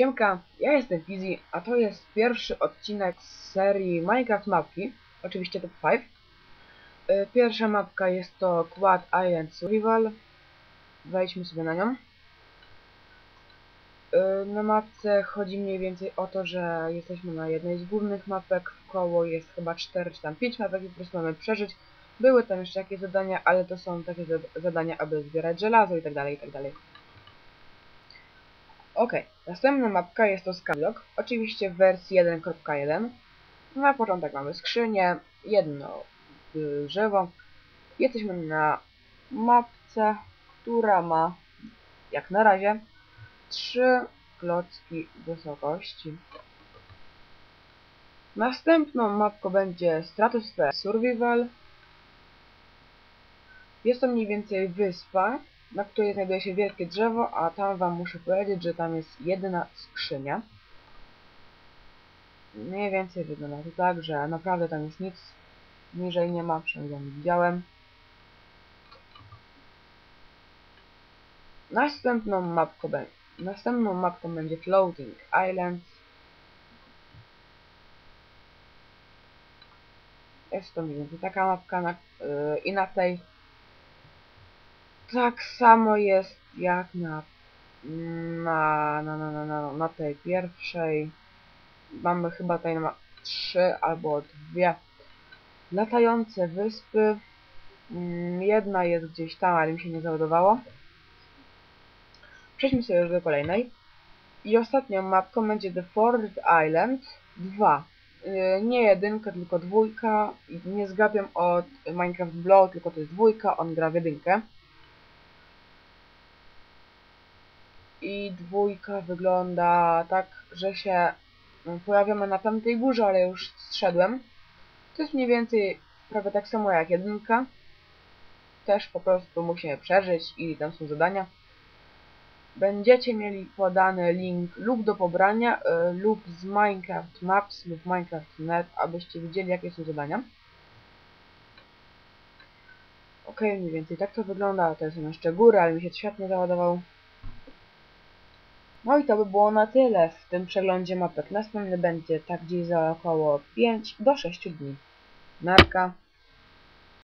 Siemka, ja jestem Fizi, a to jest pierwszy odcinek z serii Minecraft Mapki, oczywiście top 5. Y, Pierwsza mapka jest to Quad Island Survival. Wejdźmy sobie na nią. Y, Na mapce chodzi mniej więcej o to, że jesteśmy na jednej z głównych mapek, w koło jest chyba 4 czy tam 5 mapek i po prostu mamy przeżyć. Były tam jeszcze jakieś zadania, ale to są takie zad- zadania, aby zbierać żelazo i tak dalej, i tak dalej. Ok, następna mapka jest to Skyblock, oczywiście w wersji 1.1. Na początek mamy skrzynię, jedno drzewo. Jesteśmy na mapce, która ma, jak na razie, trzy klocki wysokości. Następną mapką będzie Stratosphere Survival. Jest to mniej więcej wyspa, na której znajduje się wielkie drzewo, a tam wam muszę powiedzieć, że tam jest jedna skrzynia. Mniej więcej wygląda to tak, że naprawdę tam jest nic niżej nie ma, przynajmniej ja nie widziałem. Następną mapką, następną mapką będzie Floating Island. Jest to mniej więcej taka mapka na, yy, i na tej tak samo jest jak na na, na, na, na, na, na tej pierwszej. Mamy chyba tutaj ma trzy albo dwie latające wyspy. Mm, Jedna jest gdzieś tam, ale mi się nie załadowało. Przejdźmy sobie już do kolejnej. I ostatnią mapką będzie The Forest Island 2. Yy, Nie jedynka, tylko dwójka. Nie zgapiam od Minecraft Blow, tylko to jest dwójka, on gra w jedynkę. I dwójka wygląda tak, że się mm, pojawiamy na tamtej górze, ale już zszedłem. To jest mniej więcej prawie tak samo jak jedynka. Też po prostu musimy przeżyć i tam są zadania. Będziecie mieli podany link lub do pobrania, y, lub z Minecraft Maps lub Minecraft.net, abyście widzieli jakie są zadania. Ok, mniej więcej tak to wygląda. To są jeszcze góry, ale mi się świat nie załadował. No i to by było na tyle w tym przeglądzie mapek. Następny będzie tak gdzieś za około 5 do 6 dni. Narka.